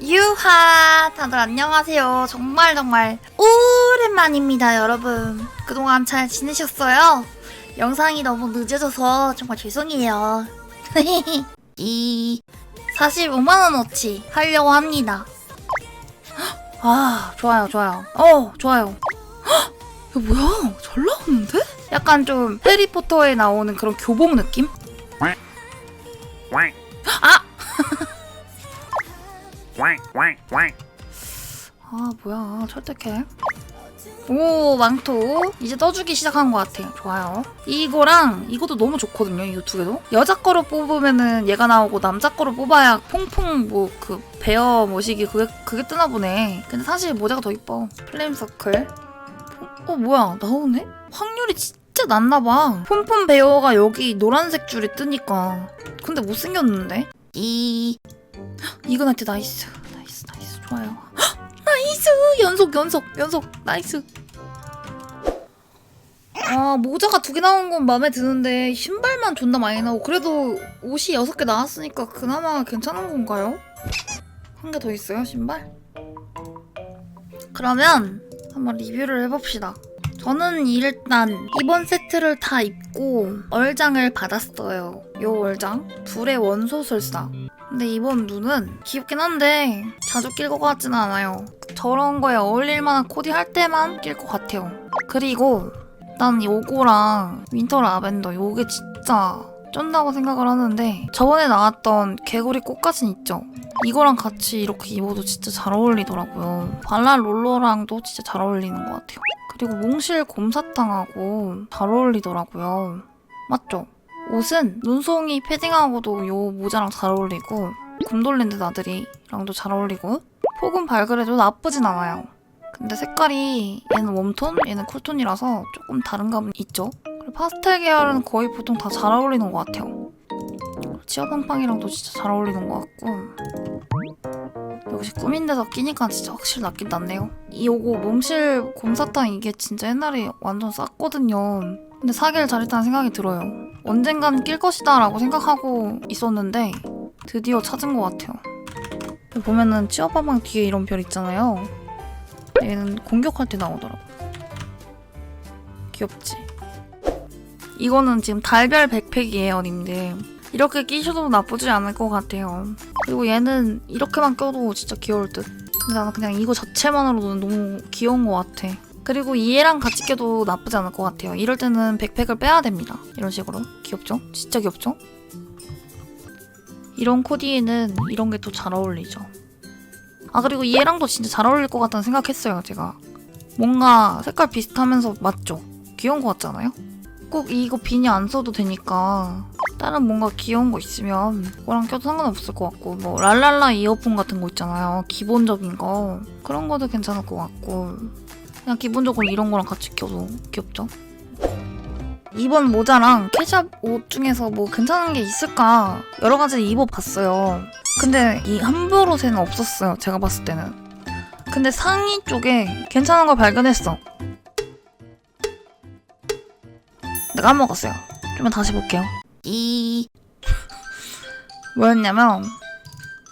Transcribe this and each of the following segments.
유하! 다들 안녕하세요. 정말 정말 오랜만입니다 여러분. 그동안 잘 지내셨어요? 영상이 너무 늦어져서 정말 죄송해요. 이 45만원어치 하려고 합니다. 아 좋아요 좋아요. 어 좋아요. 헉, 이거 뭐야? 잘 나오는데? 약간 좀 해리포터에 나오는 그런 교복 느낌? 아 뭐야. 철떡해 오 망토. 이제 떠주기 시작한 것 같아 좋아요. 이거랑 이것도 너무 좋거든요 이두 개도 여자 거로 뽑으면은 얘가 나오고 남자 거로 뽑아야 퐁퐁 뭐 그 베어 모시기 그게 그게 뜨나 보네. 근데 사실 모자가 더 이뻐. 플레임 서클. 어 뭐야. 나오네? 확률이 진짜 낮나 봐. 폼폼 베어가 여기 노란색 줄이 뜨니까. 근데 못생겼는데? 이 이그나이트 나이스. 나이스 나이스. 좋아요. 나이스! 연속 연속 연속. 나이스. 아 모자가 두 개 나온 건 마음에 드는데 신발만 존나 많이 나오고 그래도 옷이 여섯 개 나왔으니까 그나마 괜찮은 건가요? 한 개 더 있어요 신발? 그러면 한번 리뷰를 해봅시다 저는 일단 이번 세트를 다 입고 얼장을 받았어요 요 얼장 둘의 원소설사 근데 이번 눈은 귀엽긴 한데 자주 낄 것 같지는 않아요. 저런 거에 어울릴 만한 코디 할 때만 낄 것 같아요. 그리고 난 요거랑 윈터 라벤더 요게 진짜 쩐다고 생각을 하는데 저번에 나왔던 개구리 꽃가진 있죠? 이거랑 같이 이렇게 입어도 진짜 잘 어울리더라고요. 발랄 롤러랑도 진짜 잘 어울리는 것 같아요. 그리고 몽실 곰사탕하고 잘 어울리더라고요. 맞죠? 옷은 눈송이 패딩하고도 요 모자랑 잘 어울리고 곰돌랜드 나들이랑도 잘 어울리고 폭은 발그레도 나쁘진 않아요. 근데 색깔이 얘는 웜톤, 얘는 쿨톤이라서 조금 다른 감은 있죠. 그리고 파스텔 계열은 거의 보통 다 잘 어울리는 것 같아요. 치어팡팡이랑도 진짜 잘 어울리는 것 같고 역시 꾸민 데서 끼니까 진짜 확실히 낫긴 낫네요. 이 요거 몸실 곰사탕 이게 진짜 옛날에 완전 쌌거든요. 근데 사기를 잘했다는 생각이 들어요. 언젠간 낄 것이다 라고 생각하고 있었는데 드디어 찾은 것 같아요. 보면은 치어파방 뒤에 이런 별 있잖아요. 얘는 공격할 때 나오더라고. 귀엽지? 이거는 지금 달별 백팩이에요, 님들. 이렇게 끼셔도 나쁘지 않을 것 같아요. 그리고 얘는 이렇게만 껴도 진짜 귀여울 듯. 근데 나는 그냥 이거 자체만으로도 너무 귀여운 것 같아. 그리고 얘랑 같이 껴도 나쁘지 않을 것 같아요. 이럴 때는 백팩을 빼야 됩니다. 이런 식으로. 귀엽죠? 진짜 귀엽죠? 이런 코디에는 이런 게 또 잘 어울리죠. 아 그리고 얘랑도 진짜 잘 어울릴 것 같다는 생각했어요 제가. 뭔가 색깔 비슷하면서 맞죠? 귀여운 것 같잖아요? 꼭 이거 비니 안 써도 되니까 다른 뭔가 귀여운 거 있으면 그거랑 껴도 상관없을 것 같고 뭐 랄랄라 이어폰 같은 거 있잖아요 기본적인 거 그런 거도 괜찮을 것 같고 그냥 기본적으로 이런 거랑 같이 껴도 귀엽죠? 이번 모자랑 캐샵 옷 중에서 뭐 괜찮은 게 있을까 여러 가지 입어봤어요. 근데 이 함부로새는 없었어요. 제가 봤을 때는. 근데 상의 쪽에 괜찮은 걸 발견했어. 내가 까먹었어요. 좀만 다시 볼게요. 이 뭐였냐면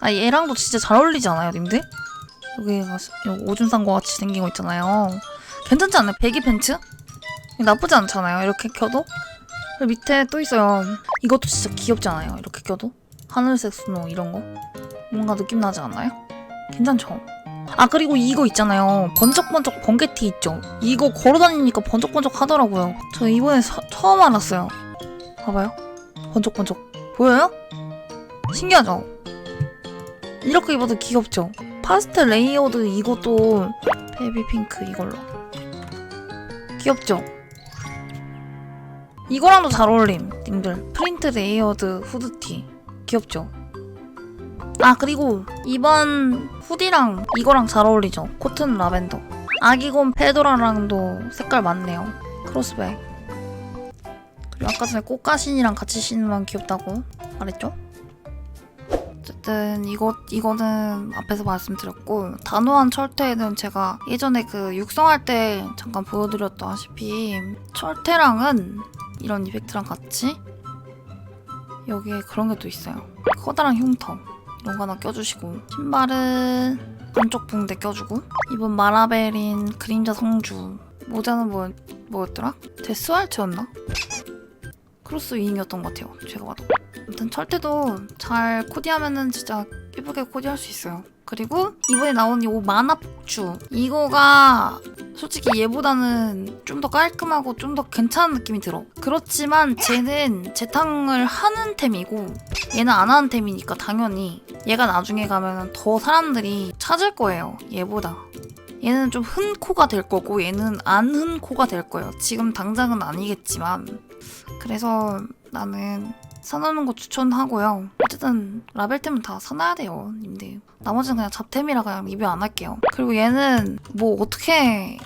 아 얘랑도 진짜 잘 어울리지 않아요, 님들? 여기가 여기 오줌 싼 거 같이 생긴 거 있잖아요. 괜찮지 않나요? 배기 팬츠? 나쁘지 않잖아요. 이렇게 껴도. 그리고 밑에 또 있어요. 이것도 진짜 귀엽지 않아요? 이렇게 껴도. 하늘색 스노우 이런 거. 뭔가 느낌 나지 않나요? 괜찮죠? 아 그리고 이거 있잖아요. 번쩍번쩍 번개티 있죠? 이거 걸어다니니까 번쩍번쩍 하더라고요. 저 이번에 서- 처음 알았어요. 봐봐요. 번쩍번쩍. 보여요? 신기하죠? 이렇게 입어도 귀엽죠? 파스텔 레이어드 이것도 베이비 핑크 이걸로. 귀엽죠? 이거랑도 잘 어울림, 님들. 프린트 레이어드 후드티. 귀엽죠? 아, 그리고 이번 후디랑 이거랑 잘 어울리죠? 코튼 라벤더. 아기곰 페도라랑도 색깔 맞네요. 크로스백. 아까 전에 꽃가신이랑 같이 신으면 귀엽다고 말했죠? 어쨌든 이거 이거는 앞에서 말씀드렸고 단호한 철퇴는 제가 예전에 그 육성할 때 잠깐 보여드렸다시피 철퇴랑은 이런 이펙트랑 같이 여기에 그런 게 또 있어요. 커다란 흉터 이런 거 하나 껴주시고 신발은 한쪽 붕대 껴주고 이번 마라벨인 그림자 성주 모자는 뭐, 뭐였더라? 데스왈트였나? 크로스 위잉이었던 것 같아요. 제가 봐도. 아무튼 철퇴도 잘 코디하면은 진짜 예쁘게 코디할 수 있어요. 그리고 이번에 나온 이 만화 폭주. 이거가 솔직히 얘보다는 좀 더 깔끔하고 좀 더 괜찮은 느낌이 들어. 그렇지만 쟤는 재탕을 하는 템이고 얘는 안 하는 템이니까 당연히 얘가 나중에 가면 더 사람들이 찾을 거예요 얘보다. 얘는 좀 흔 코가 될 거고 얘는 안 흔 코가 될 거예요. 지금 당장은 아니겠지만 그래서 나는 사놓는 거 추천하고요. 어쨌든 라벨템은 다 사놔야 돼요, 님들. 나머지는 그냥 잡템이라 그냥 리뷰 안 할게요. 그리고 얘는 뭐 어떻게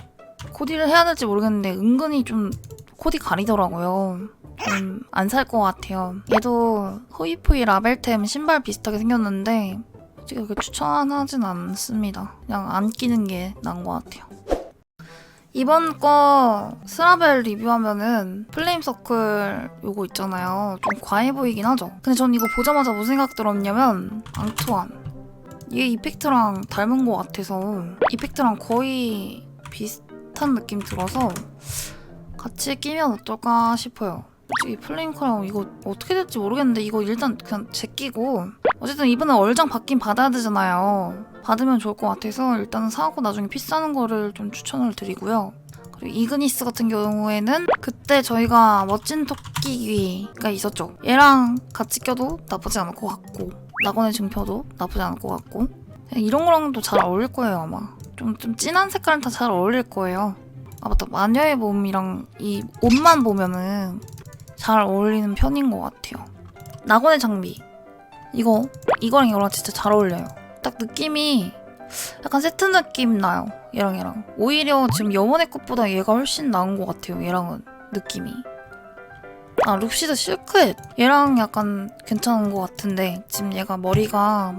코디를 해야 될지 모르겠는데 은근히 좀 코디 가리더라고요. 음, 안살 것 같아요. 얘도 호이포이 라벨템 신발 비슷하게 생겼는데 솔직히 그렇게 추천하진 않습니다. 그냥 안 끼는 게 나은 것 같아요. 이번 거 스라벨 리뷰하면은 플레임 서클 요거 있잖아요. 좀 과해 보이긴 하죠. 근데 전 이거 보자마자 무슨 생각 들었냐면 앙투안. 얘 이펙트랑 닮은 것 같아서 이펙트랑 거의 비슷한 느낌 들어서 같이 끼면 어떨까 싶어요. 플레임 크라운 이거 어떻게 될지 모르겠는데 이거 일단 그냥 제끼고 어쨌든 이번에 얼장 받긴 받아야 되잖아요. 받으면 좋을 것 같아서 일단 사고 나중에 피 싸는 거를 좀 추천을 드리고요. 그리고 이그니스 같은 경우에는 그때 저희가 멋진 토끼기가 있었죠. 얘랑 같이 껴도 나쁘지 않을 것 같고 낙원의 증표도 나쁘지 않을 것 같고 이런 거랑도 잘 어울릴 거예요 아마. 좀, 좀 진한 색깔은 다 잘 어울릴 거예요. 아 맞다 마녀의 몸이랑 이 옷만 보면은 잘 어울리는 편인 것 같아요. 낙원의 장비 이거 이거랑 이거랑 진짜 잘 어울려요. 딱 느낌이 약간 세트 느낌 나요. 얘랑 얘랑. 오히려 지금 여원의 것보다 얘가 훨씬 나은 것 같아요. 얘랑은 느낌이. 아 룹시드 실크햇 얘랑 약간 괜찮은 것 같은데 지금 얘가 머리가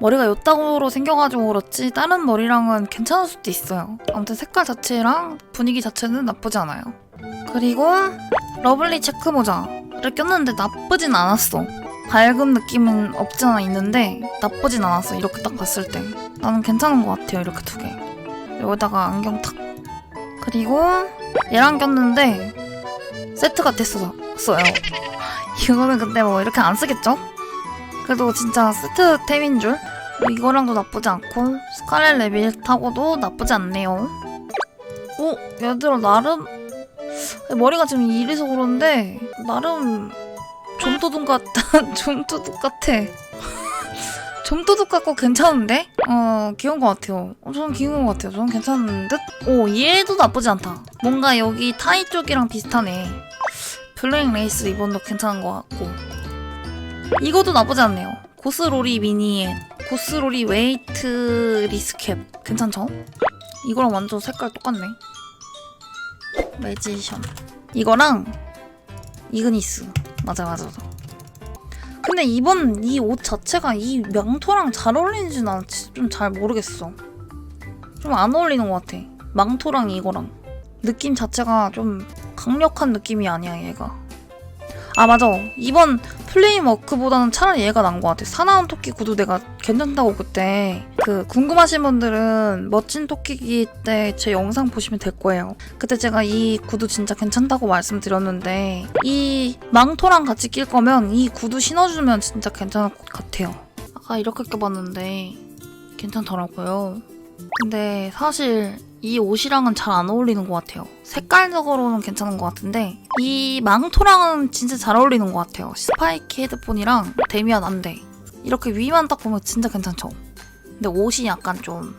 머리가 요따구로 생겨가지고 그렇지 다른 머리랑은 괜찮을 수도 있어요. 아무튼 색깔 자체랑 분위기 자체는 나쁘지 않아요. 그리고 러블리 체크 모자를 꼈는데 나쁘진 않았어. 밝은 느낌은 없지 않아 있는데 나쁘진 않았어. 이렇게 딱 봤을 때. 나는 괜찮은 것 같아요. 이렇게 두 개. 여기다가 안경 탁. 그리고 얘랑 꼈는데 세트가 됐었어요. 이거는 근데 뭐 이렇게 안 쓰겠죠? 그래도 진짜 세트템인 줄? 뭐 이거랑도 나쁘지 않고 스칼렛 레빌 타고도 나쁘지 않네요. 오, 얘들아 나름 머리가 지금 이래서 그런데 나름 좀도둑 같다. 좀도둑 같아. 좀도둑 같고 괜찮은데? 어 귀여운 것 같아요. 어, 저는 귀여운 것 같아요. 저는 괜찮은 듯? 오 얘도 나쁘지 않다. 뭔가 여기 타이 쪽이랑 비슷하네. 블랙 레이스 리본도 괜찮은 것 같고 이것도 나쁘지 않네요. 고스로리 미니에 고스로리 웨이트 리스캡 괜찮죠? 이거랑 완전 색깔 똑같네. 매지션 이거랑 이그니스 맞아 맞아 맞아. 근데 이번 이 옷 자체가 이 망토랑 잘 어울리는지 난 좀 잘 모르겠어. 좀 안 어울리는 것 같아. 망토랑 이거랑 느낌 자체가 좀 강력한 느낌이 아니야 얘가. 아 맞아 이번 플레임 워크보다는 차라리 얘가 난 것 같아 사나운 토끼 구두 내가 괜찮다고 그때 그 궁금하신 분들은 멋진 토끼기 때 제 영상 보시면 될 거예요. 그때 제가 이 구두 진짜 괜찮다고 말씀드렸는데 이 망토랑 같이 낄 거면 이 구두 신어주면 진짜 괜찮을 것 같아요. 아까 이렇게 껴봤는데 괜찮더라고요. 근데 사실 이 옷이랑은 잘 안 어울리는 것 같아요. 색깔적으로는 괜찮은 것 같은데 이 망토랑은 진짜 잘 어울리는 것 같아요. 스파이키 헤드폰이랑 데미안 안돼. 이렇게 위만 딱 보면 진짜 괜찮죠. 근데 옷이 약간 좀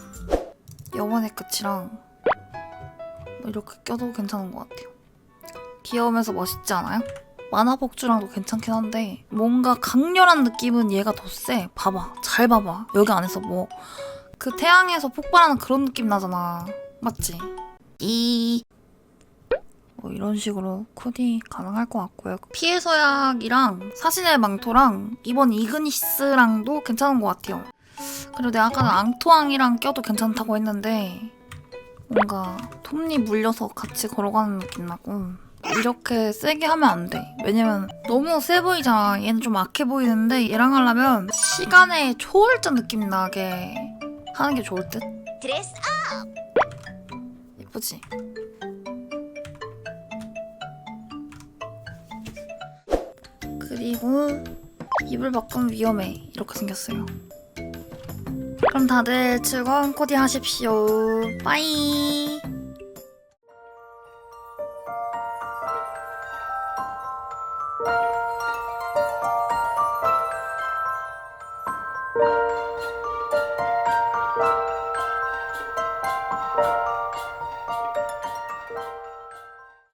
영원의 끝이랑 뭐 이렇게 껴도 괜찮은 것 같아요. 귀여우면서 멋있지 않아요? 만화 복주랑도 괜찮긴 한데 뭔가 강렬한 느낌은 얘가 더 세. 봐봐, 잘 봐봐. 여기 안에서 뭐 그 태양에서 폭발하는 그런 느낌 나잖아. 맞지? 이. 뭐 이런 식으로 코디 가능할 것 같고요. 피해 서약이랑 사신의 망토랑 이번 이그니스랑도 괜찮은 것 같아요. 그리고 내가 아까 앙토왕이랑 껴도 괜찮다고 했는데 뭔가 톱니 물려서 같이 걸어가는 느낌 나고 이렇게 세게 하면 안 돼. 왜냐면 너무 세 보이잖아. 얘는 좀 악해 보이는데 얘랑 하려면 시간의 초월자 느낌 나게 하는 게 좋을 듯. 드레스 예쁘지? 그리고 이불 바꾸면 위험해. 이렇게 생겼어요. 그럼 다들 즐거운 코디 하십시오. 빠이.